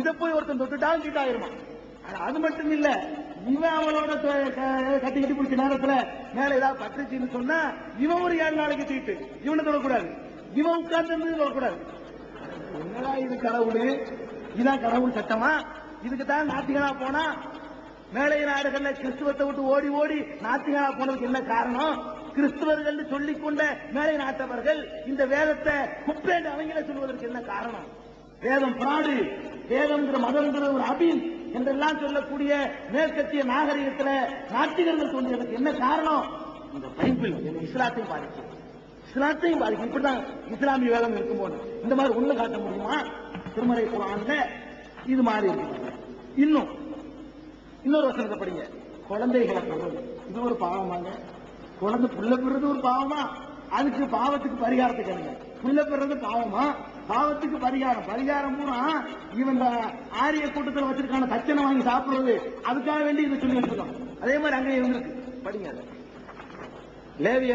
இதை போய் ஒருத்தன் தொட்டுட்டாலும் சீட்டாயிருமா ஆயிருமா அது மட்டும் இல்ல இவன் அவளோட கட்டி கட்டி பிடிச்ச நேரத்துல மேல ஏதாவது பட்டுச்சுன்னு சொன்னா இவன் ஒரு ஏழு நாளைக்கு சீட்டு. இவனை தொடக்கூடாது. இவன் உட்கார்ந்து இருந்து தொடக்கூடாது. என்னடா இது கடவுள்? இதான் கடவுள் சட்டமா? இதுக்கு தான் நாத்திகனா போனா மேலை நாடுகள்ல கிறிஸ்துவத்தை விட்டு ஓடி ஓடி நாத்திகனா போனதுக்கு என்ன காரணம்? கிறிஸ்துவர்கள் சொல்லிக் கொண்ட மேலை நாட்டவர்கள் இந்த வேதத்தை குப்பேண்டு அவங்கள சொல்வதற்கு என்ன காரணம்? வேதம் பிராடு வேதம்ங்கிற மதம்ங்கிற ஒரு அபின் என்றெல்லாம் சொல்லக்கூடிய மேற்கத்திய நாகரிகத்துல நாத்திகர்கள் தோன்றியதுக்கு என்ன காரணம்? இந்த பைபிள் இஸ்லாத்தையும் பாதிக்கும் இஸ்லாத்தையும் பாதிக்கும் இப்படிதான் இஸ்லாமிய வேதம் இருக்கும் போது. இந்த மாதிரி உள்ள காட்ட முடியுமா? திருமறை குரான்ல இது மாதிரி இருக்கு இன்னும் இன்னொரு வசனத்தை படிங்க. குழந்தைகளை பெறுவது. இது ஒரு பாவமாங்க. குழந்தை புள்ள பெறுறது ஒரு பாவமா? அதுக்கு பாவத்துக்கு பரிகாரத்துக்கு கேளுங்க. புள்ள பெறுறது பாவமா? பாவத்துக்கு பரிகாரம். பரிகாரம் பூரா இவன் ஆரிய கூட்டத்தில் வச்சிருக்கான தச்சனை வாங்கி சாப்பிடுறது. அதுக்காக வேண்டி இதை சொல்லி வச்சிருக்கோம் அதே மாதிரி அங்கே இருந்திருக்கு. படிங்க அதை.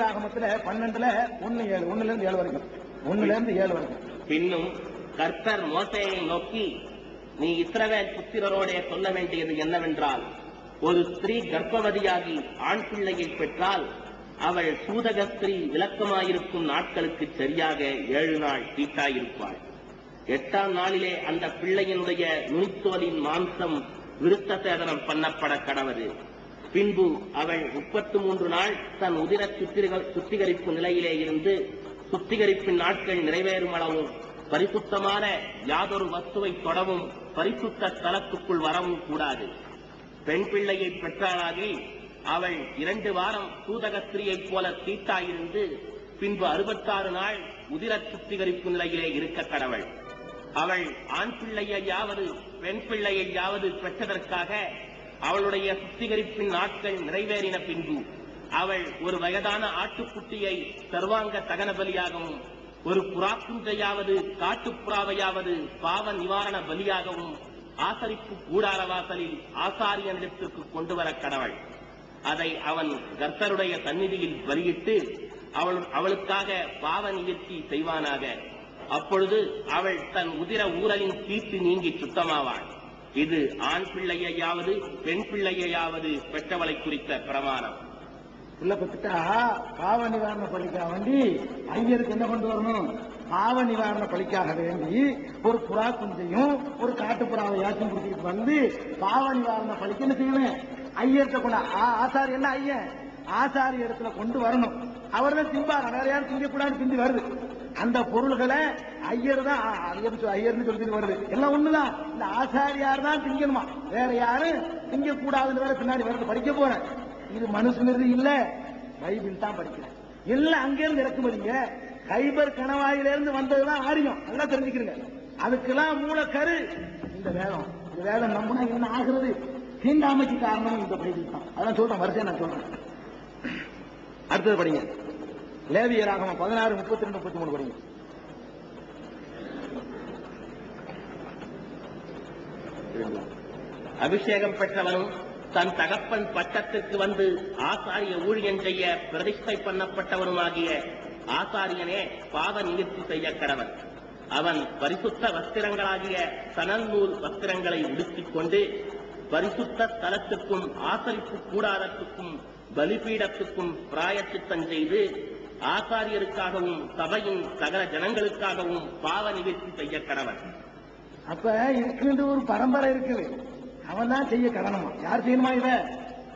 ஆகமத்துல பன்னெண்டுல ஒன்னு ஏழு ஒண்ணுல இருந்து ஏழு வரைக்கும். ஒண்ணுல இருந்து ஏழு வரைக்கும். பின்னும் கர்த்தர் மோசையை நோக்கி நீ இஸ்ரவேல் புத்திரரோடே சொல்ல வேண்டியது என்னவென்றால் ஒரு ஸ்திரீ கர்ப்பவதியாகி ஆண் பிள்ளையை பெற்றால் அவள் சூதகஸ்திரி விளக்கமாயிருக்கும் நாட்களுக்கு சரியாக ஏழு நாள் தீட்டாயிருப்பாள் எட்டாம் நாளிலே அந்த பிள்ளையினுடைய நுனித்தோலின் மாம்சம் விருத்த சேதனம் பண்ணப்பட கடவது. பின்பு அவள் முப்பத்து மூன்று நாள் தன் உதிர சுத்திகரிப்பு நிலையிலே இருந்து சுத்திகரிப்பின் நாட்கள் நிறைவேறும் அளவும் பரிசுத்தமான யாதொரு வஸ்துவை தொடவும் பரிசுத்த தலத்துக்குள் வரவும் கூடாது. பெண் பிள்ளையை பெற்றாளாகி அவள் இரண்டு வாரம் சூதக போல தீட்டாயிருந்து பின்பு அறுபத்தாறு நாள் உதிர சுத்திகரிப்பு நிலையிலே இருக்க கடவள். அவள் ஆண் பிள்ளையையாவது பெண் பிள்ளையையாவது பெற்றதற்காக அவளுடைய சுத்திகரிப்பின் நாட்கள் நிறைவேறின பின்பு அவள் ஒரு வயதான ஆட்டுக்குட்டியை சர்வாங்க தகன பலியாகவும் ஒரு புறாக்குஞ்சையாவது காட்டுப்புறாவையாவது பாவ நிவாரண பலியாகவும் ஆசரிப்பு கூடார வாசலில் ஆசாரியனிடத்திற்கு கொண்டு வர கடவள். அதை அவன் கர்த்தருடைய சந்நிதியில் பலியிட்டு அவள் அவளுக்காக பாவ நிகழ்ச்சி செய்வானாக. அப்பொழுது அவள் தன் உதிர ஊரலின் தீட்டு நீங்கி சுத்தமாவாள். இது ஆண் பிள்ளையையாவது பெண் பிள்ளையையாவது பெற்றவளை குறித்த பிரமாணம். உள்ள பெற்றுட்டா பாவ நிவாரண பலிக்காக வேண்டி ஐயருக்கு என்ன கொண்டு வரணும்? பாவ நிவாரண பலிக்காக வேண்டி ஒரு புறா குஞ்சையும் ஒரு காட்டுப்புறாவை யாச்சும் கொடுத்துட்டு வந்து பாவ நிவாரண பலிக்கு என்ன செய்யணும் ஐயர்கிட்ட கொண்டு ஆ- ஆசாரி என்ன ஐயன்? ஆசாரி இடத்துல கொண்டு வரணும். அவர் தான் திம்பார். வேற யாரும் திங்கக்கூடாது திந்தி வருது. அந்த பொருள்களை ஐயர் தான் ஆ, ஐயர் ஐயர்னு சொல்லிட்டு வருது. எல்லாம் ஒண்ணுதான். இந்த ஆசாரியார் தான் திங்கணுமா? வேற யாரும் திங்க கூடாதுன்னு வேற பின்னாடி வருது. படிக்க போறேன். இது மனுஷனது இல்ல பைபிள் தான் படிக்கிறேன். எல்லாம் அங்கிருந்து இறக்குமதிங்க கைபர் கணவாயிலிருந்து வந்ததுதான் ஆரியம். நல்லா தெரிஞ்சுக்கிறீங்க அதுக்கெல்லாம் மூலக்கரு. இந்த வேதம். இந்த வேதம் நம்பினா என்ன ஆகுறது? தீண்டாமைக்கு காரணமும் இந்த பைபிள் தான். அதான் சொல்றேன் வரிசையை நான் சொல்றேன். அடுத்தது படிங்க. லேவியராகமம் பதினாறு முப்பத்தி ரெண்டு முப்பத்தி மூணு படிங்க. அபிஷேகம் பெற்றவனும் தன் தகப்பன் பட்டத்திற்கு வந்து ஆசாரிய ஊழியம் செய்ய பிரதிஷ்டை பண்ணப்பட்டவனுமாகிய ஆசாரியனே பாத நிகழ்ச்சி செய்ய கடவன் அவன் பரிசுத்த வஸ்திரங்களாகிய சனநூல் வஸ்திரங்களை உடுத்திக் கொண்டு பரிசுத்த ஸ்தலத்துக்கும் ஆசரிப்பு கூடாரத்துக்கும் பலிபீடத்துக்கும் பிராயச்சித்தம் செய்து ஆசாரியருக்காகவும் சபையின் சகல ஜனங்களுக்காகவும் பாவ நிகழ்ச்சி செய்ய கடவன். அப்ப இதுக்குன்ற ஒரு பரம்பரை இருக்குது. அவன் தான் செய்ய கடனமா? யார் செய்யணுமா இத?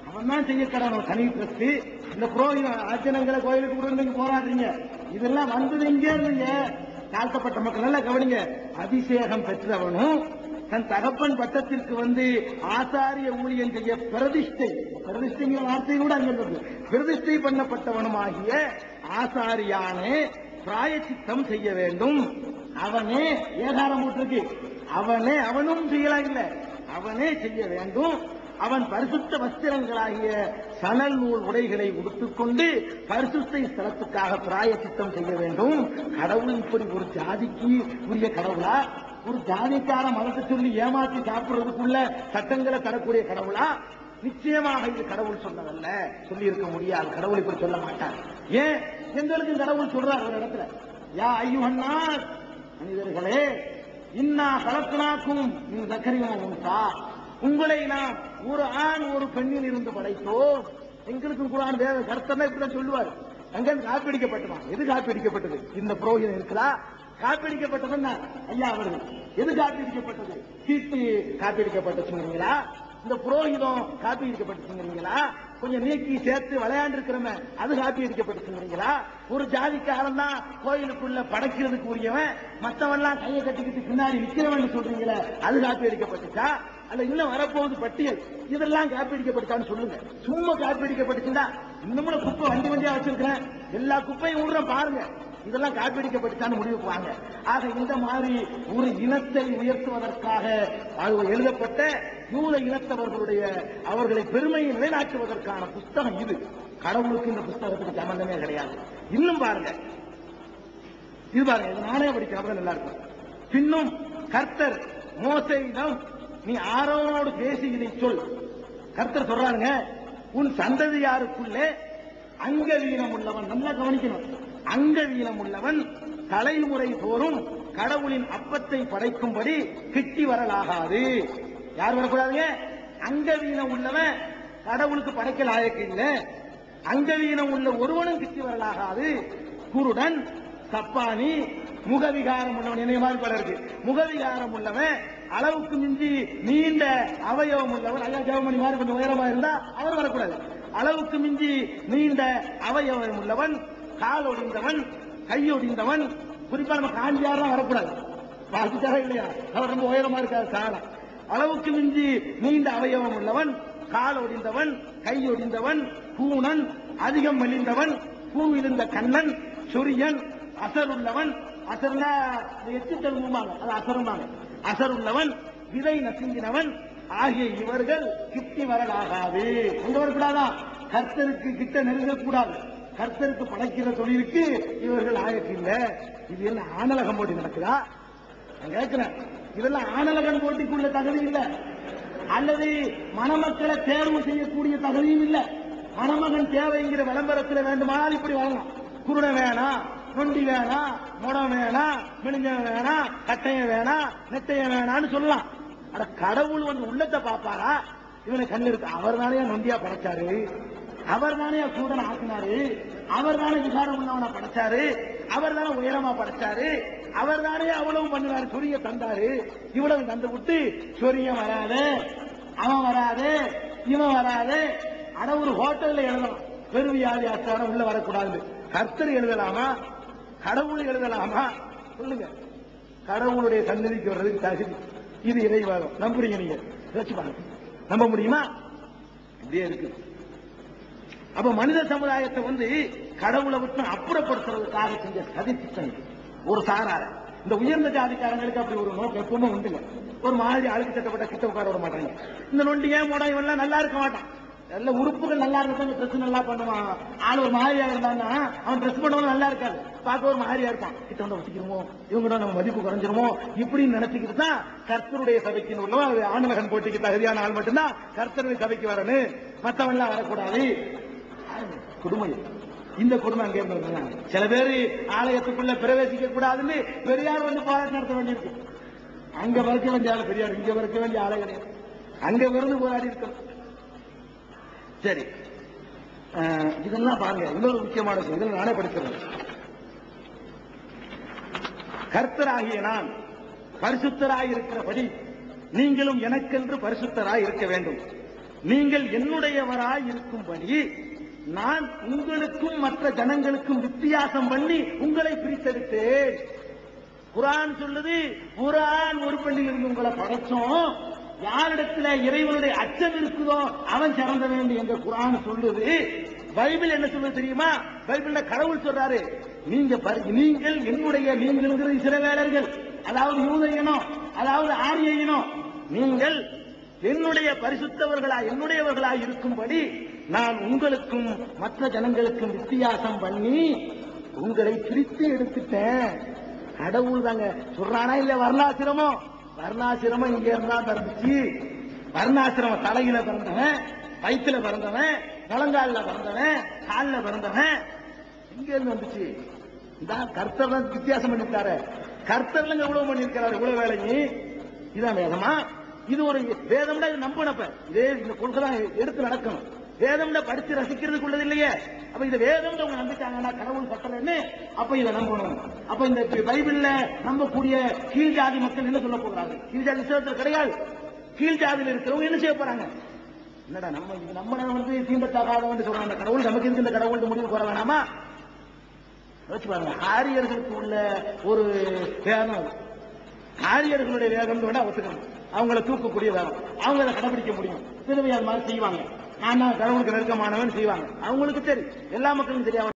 அவன் தான் செய்ய கடனும். தனி ட்ரஸ்ட் இந்த புரோகிதம் ஆச்சனங்களை கோயிலுக்கு கூட நீங்க போராடுறீங்க. இதெல்லாம் வந்தது இங்கே இருந்தீங்க தாழ்த்தப்பட்ட மக்கள் நல்லா கவனிங்க. அபிஷேகம் பெற்றவனும் தன் தகப்பன் பட்டத்திற்கு வந்து ஆசாரிய ஊழியம் செய்ய பிரதிஷ்டை பிரதிஷ்டைங்கிற வார்த்தை கூட இருந்தது பிரதிஷ்டை பண்ணப்பட்டவனுமாகிய ஆசாரியானே பிராயச்சித்தம் செய்ய வேண்டும். அவனே ஏகாரம் போட்டிருக்கு. அவனே அவனும் செய்யலாம் இல்ல அவனே செய்ய வேண்டும். அவன் பரிசுத்த வஸ்திரங்களாகிய சணல் நூல் உடைகளை உடுத்துக்கொண்டு பரிசுத்த ஸ்தலத்துக்காக பிராயச்சித்தம் செய்ய வேண்டும். கடவுள் இப்படி ஒரு ஜாதிக்கு உரிய கடவுளா? ஒரு ஜாதிக்கார மதத்தை சொல்லி ஏமாத்தி சாப்பிடுறதுக்குள்ள சட்டங்களை தரக்கூடிய கடவுளா? நிச்சயமாக இது கடவுள் சொன்னதல்ல. சொல்லி இருக்க முடியாது. கடவுள் இப்படி சொல்ல மாட்டார். ஏன்? எங்களுக்கு கடவுள் சொல்றார் ஒரு இடத்துல. யா ஐயுஹன்னாஸ். மனிதர்களே இன்னா கலக்கனாக்கும் நீ சக்கரியம் உண்டா உங்களை நாம் ஒரு ஆண் ஒரு பெண்ணில் இருந்து படைத்தோம். எங்களுக்கும் குரான் வேத கருத்தமே இப்படிதான் சொல்லுவார். அங்கிருந்து காப்பீடிக்கப்பட்டதான் எது காப்பிடிக்கப்பட்டது? இந்த புரோகிதம் இருக்கிறா காப்பீடிக்கப்பட்டதுன்னா ஐயா அவர்கள். எது காப்பிடிக்கப்பட்டது? சீட்டு சொன்னீங்களா? இந்த புரோகிதம் காப்பி அடிக்கப்பட்டுச்சுங்கிறீங்களா கொஞ்சம் நீக்கி சேர்த்து விளையாண்டு இருக்கிறவன் அது காப்பி அடிக்கப்பட்டுச்சுங்கிறீங்களா ஒரு ஜாதிக்காரன் தான் கோயிலுக்குள்ள படைக்கிறதுக்கு உரியவன் மத்தவன்லாம் கையை கட்டிக்கிட்டு பின்னாடி நிக்கிறவன் சொல்றீங்களே அது காப்பி அடிக்கப்பட்டுச்சா அல்ல இன்னும் வரப்போகுது பட்டியல். இதெல்லாம் காப்பி அடிக்கப்பட்டுச்சான்னு சொல்லுங்க. சும்மா காப்பி அடிக்கப்பட்டுச்சுன்னா இன்னமும் குப்பை வண்டி வண்டியா வச்சிருக்கிறேன். எல்லா குப்பையும் விடுறேன் பாருங்க. இதெல்லாம் காப்பீடிக்கப்பட்டுச்சான்னு முடிவுக்கு வாங்க. ஆக இந்த மாதிரி ஒரு இனத்தை உயர்த்துவதற்காக அது எழுதப்பட்ட யூத இனத்தவர்களுடைய அவர்களை பெருமையை நிலைநாட்டுவதற்கான புஸ்தகம் இது. கடவுளுக்கு இந்த புஸ்தகத்துக்கு சம்பந்தமே கிடையாது. இன்னும் பாருங்க. இது பாருங்க நானே படிக்கிறப்ப நல்லா இருக்கும். பின்னும் கர்த்தர் மோசையிடம் நீ ஆரோனோடு பேசி இதை சொல். கர்த்தர் சொல்றாங்க உன் சந்ததியாருக்குள்ளே அங்கவீனம் உள்ளவன் நல்லா கவனிக்கணும். அங்கவீனம் உள்ளவன் தலைமுறை தோறும் கடவுளின் அப்பத்தை படைக்கும்படி கிட்டி வரலாகாது. யார் வரக்கூடாதுங்க? அங்கவீனம் உள்ளவன் கடவுளுக்கு படைக்க லாயக்கு இல்லை. அங்கவீனம் உள்ள ஒருவனும் கிட்டி வரலாகாது. குருடன் சப்பானி முகவிகாரம் உள்ளவன். என்னைய மாதிரி முகவிகாரம் உள்ளவன் அளவுக்கு மிஞ்சி நீண்ட அவயவம் உள்ளவன் ஐயா ஜெவமணி மாதிரி கொஞ்சம் உயரமா இருந்தா அவர் வரக்கூடாது. அளவுக்கு மிஞ்சி நீண்ட அவயவம் உள்ளவன் கால் ஒடிந்தவன் கையொடிந்தவன் குறிப்பா நம்ம காஞ்சியாரெல்லாம் வரக்கூடாது. பார்த்துட்டாரா இல்லையா? அவர் ரொம்ப உயரமா இருக்காரு காலம் அளவுக்கு மிஞ்சி நீண்ட அவயவம் உள்ளவன் கால் ஒடிந்தவன் கை ஒடிந்தவன் பூணன் அதிகம் மெலிந்தவன் பூ இருந்த கண்ணன் சொரியன் அசருள்ளவன் அசர்னா எட்டு தெலுங்குமாங்க அது அசருமாங்க. அசருள்ளவன் விதை நசுங்கினவன் ஆகிய இவர்கள் கிட்டி வரலாகாது எங்க வரக்கூடாதா? கர்த்தருக்கு கிட்ட நெருங்கக்கூடாது. கர்த்தருக்கு படைக்கிற தொழிலுக்கு இவர்கள் ஆயக்கு இல்ல இது என்ன ஆனலகம் போட்டி நடக்குதா? நான் கேட்கிறேன். இதெல்லாம் ஆனலகம் போட்டிக்குள்ள தகுதி இல்ல. அல்லது மணமக்களை தேர்வு செய்யக்கூடிய தகுதியும் இல்ல. மணமகன் தேவைங்கிற விளம்பரத்தில் வேண்டுமானால் இப்படி வரலாம். குருடன் வேணாம். நொண்டி வேணாம் முடம் வேணாம் மினிஞ்சம் வேணாம் கட்டையம் வேணாம் நெட்டையம் வேணாம்னு சொல்லலாம். அட கடவுள் வந்து உள்ளத்தை பாப்பாரா இவனை கண்ணு இருக்கு அவர் தானே நொண்டியா படைச்சாரு? அவர் தானே சூதனை ஆக்கினாரு? அவர் தானே விசாரம் உள்ளவனை படைச்சாரு? அவர் தானே உயரமா படைச்சாரு? அவர் தானே அவ்வளவு பண்ணினாரு சொரிய தந்தாரு? இவ்வளவு தந்து விட்டு சொரியம் வராது அவன் வராது இவன் வராது. அட ஒரு ஹோட்டல்ல எழுதலாம் பெருவியாதி அஸ்தானம் உள்ள வரக்கூடாது. கர்த்தர் எழுதலாமா? கடவுள் எழுதலாமா? சொல்லுங்க. கடவுளுடைய சன்னதிக்கு வர்றதுக்கு தகுதி. இது இறைவாதம். நம்புறீங்க நீங்க? வச்சு பாருங்க. நம்ப முடியுமா? இப்படியே இருக்கு. அப்ப மனித சமுதாயத்தை வந்து கடவுளை விட்டு அப்புறப்படுத்துறதுக்காக செஞ்ச சதி திட்டம் ஒரு சாரார. இந்த உயர்ந்த ஜாதிக்காரங்களுக்கு அப்படி ஒரு நோக்கம் எப்பவுமே உண்டுங்க. ஒரு மாதிரி அழுக்கு தட்டப்பட்ட கிட்ட உட்கார விட மாட்டாங்க. இந்த நொண்டியே மோடம் இவெல்லாம் நல்லா இருக்க மாட்டான். நல்ல உறுப்புகள் நல்லா இருந்தா ட்ரெஸ் நல்லா பண்ணுவான். ஆள் ஒரு மாதிரியா இருந்தான்னா அவன் ட்ரெஸ் பண்ணும்போது நல்லா இருக்காது. பார்க்க ஒரு மாதிரியா இருப்பான். கிட்ட வந்து வசிக்கிறோமோ இவங்க நம்ம மதிப்பு குறைஞ்சிருமோ இப்படின்னு நினைச்சுக்கிட்டு தான் கர்த்தருடைய சபைக்கு உள்ளவன் ஆண்டமகன் போட்டிக்கு தகுதியான ஆள் மட்டும்தான் கர்த்தருடைய சபைக்கு வரணும் மற்றவன் எல்லாம் வரக்கூடாது. குடும்பம் இந்த குடும்பம் அங்கே இருந்து சில பேர் ஆலயத்துக்குள்ள பிரவேசிக்க கூடாதுன்னு பெரியார் வந்து போராட்டம் நடத்த வேண்டியிருக்கு. அங்க வரைக்க வேண்டிய ஆளு பெரியார் இங்க வரைக்க வேண்டிய ஆலை கிடையாது. அங்க விருந்து போராடி இருக்கணும் சரி. இதெல்லாம் பாருங்க. இன்னொரு முக்கியமான விஷயம். இதில் நானே கர்த்தராகிய நான் பரிசுத்தராய் இருக்கிறபடி நீங்களும் எனக்கென்று பரிசுத்தராய் இருக்க வேண்டும். நீங்கள் என்னுடையவராய் இருக்கும்படி நான் உங்களுக்கும் மற்ற ஜனங்களுக்கும் வித்தியாசம் பண்ணி உங்களை பிரித்தெடுத்தேன். குரான் சொல்லுது குரான் ஒரு பெண்ணில் இருந்து உங்களை படைச்சோம். யாரிடத்துல இறைவனுடைய அச்சம் இருக்குதோ அவன் சிறந்த வேண்டும் என்று குரான் சொல்லுது. பைபிள் என்ன சொல்லுது தெரியுமா? பைபிள்ல கடவுள் சொல்றாரு நீங்க நீங்கள் என்னுடைய நீங்கள் இஸ்ரவேலர்கள் அதாவது யூத இனம் அதாவது ஆரிய இனம். நீங்கள் என்னுடைய பரிசுத்தவர்களா என்னுடையவர்களா இருக்கும்படி நான் உங்களுக்கும் மற்ற ஜனங்களுக்கும் வித்தியாசம் பண்ணி உங்களை பிரித்து எடுத்துட்டேன். கடவுள் தாங்க சொல்றானா இல்ல வரலாசிரமோ வர்ணாசிரமம் இங்க இருந்தா பிறந்துச்சு. வர்ணாசிரமம் தலையில பிறந்தவன் வயிற்றுல பிறந்தவன் முழங்கால்ல பிறந்தவன் காலில் பிறந்தவன். இங்க இருந்து வந்துச்சு. இதான் கர்த்தர் தான் வித்தியாசம் பண்ணிட்டாரு கர்த்தர்லங்க இவ்வளவு பண்ணிருக்கிறாரு இவ்வளவு வேலைக்கு. இதான் வேதமா? இது ஒரு வேதம்னா இது நம்பனப்ப. இதே இந்த கொள்கை தான் எடுத்து நடக்கணும். வேதம்னா ரசிக்கிறதுக்கு ரசிக்கிறதுக்குள்ளது இல்லையே அப்ப இந்த வேதம் அவங்க நம்பிட்டாங்கன்னா கடவுள் கட்டளைன்னு அப்ப இதை நம்பணும். அப்ப இந்த பைபிள்ல நம்பக்கூடிய கீழ் ஜாதி மக்கள் என்ன சொல்ல போகிறாங்க கீழ் ஜாதி விஷயத்தில் கிடையாது. கீழ் ஜாதியில் இருக்கிறவங்க என்ன செய்ய போறாங்க? என்னடா நம்ம இது நம்ம வந்து தீண்டத்தகாதவன் சொல்றாங்க. கடவுள் நமக்கு இருக்கு இந்த கடவுள் முடிவு போற வேணாமா? யோசிச்சு பாருங்க ஆரியர்களுக்கு உள்ள ஒரு வேதம் ஆரியர்களுடைய வேதம் வேணா ஒத்துக்கணும். அவங்கள தூக்கக்கூடிய வேதம் அவங்க அதை கடைபிடிக்க முடியும். திரும்பி மாதிரி செய்வாங்க. ஆனா கடவுளுக்கு நெருக்கமானவன் செய்வாங்க. அவங்களுக்கு சரி எல்லா மக்களுக்கும் தெரியாம.